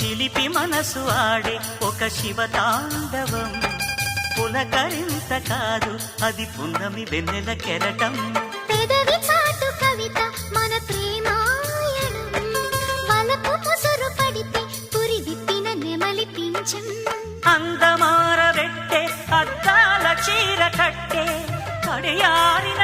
చిలిపి మనసు ఆడే ఒక శివ తాండవం పులకరింత కాదు అది పున్నమి వెన్నెల కెరటం. పెదవి అందమార వెట్టే అద్దాల చీర కట్టే కడియారిన